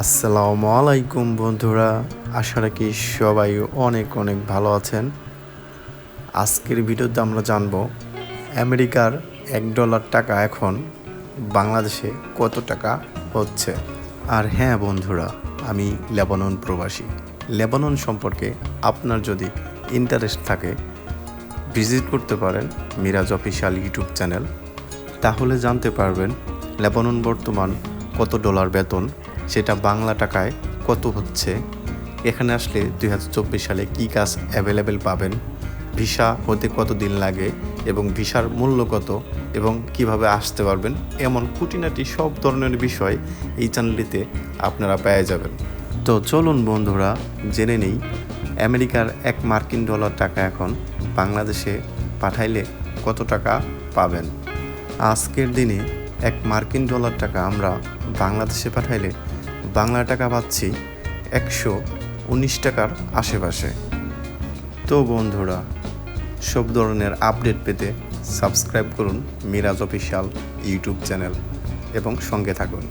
আসসালামু আলাইকুম বন্ধুরা। আশা রাখি সবাই অনেক অনেক ভালো আছেন। আজকের ভিডিওতে আমরা জানব, আমেরিকার এক ডলার টাকা এখন বাংলাদেশে কত টাকা হচ্ছে? আর হ্যাঁ বন্ধুরা, আমি লেবানন প্রবাসী। লেবানন সম্পর্কে আপনার যদি ইন্টারেস্ট থাকে ভিজিট করতে পারেন মিরাজ অফিসিয়াল ইউটিউব চ্যানেল। তাহলে জানতে পারবেন লেবানন বর্তমান কত ডলার বেতন সেটা বাংলা টাকায় কত হচ্ছে? এখানে আসলে দু হাজার চব্বিশ সালে কী কাজ অ্যাভেলেবেল পাবেন? ভিসা হতে কত দিন লাগে এবং ভিসার মূল্য কত এবং কীভাবে আসতে পারবেন? এমন খুঁটিনাটি সব ধরনের বিষয় এই চ্যানেলটিতে আপনারা পেয়ে যাবেন। তো চলুন বন্ধুরা, জেনে নেই, আমেরিকার এক মার্কিন ডলার টাকা এখন বাংলাদেশে পাঠাইলে কত টাকা পাবেন? আজকের দিনে এক মার্কিন ডলার টাকা আমরা বাংলাদেশে পাঠাইলে বাংলা টাকা পাচ্ছি একশো উনিশ টাকার আশেপাশে। তো বন্ধুরা, সব ধরনের আপডেট পেতে সাবস্ক্রাইব করুন মিরাজ অফিসিয়াল ইউটিউব চ্যানেল এবং সঙ্গে থাকুন।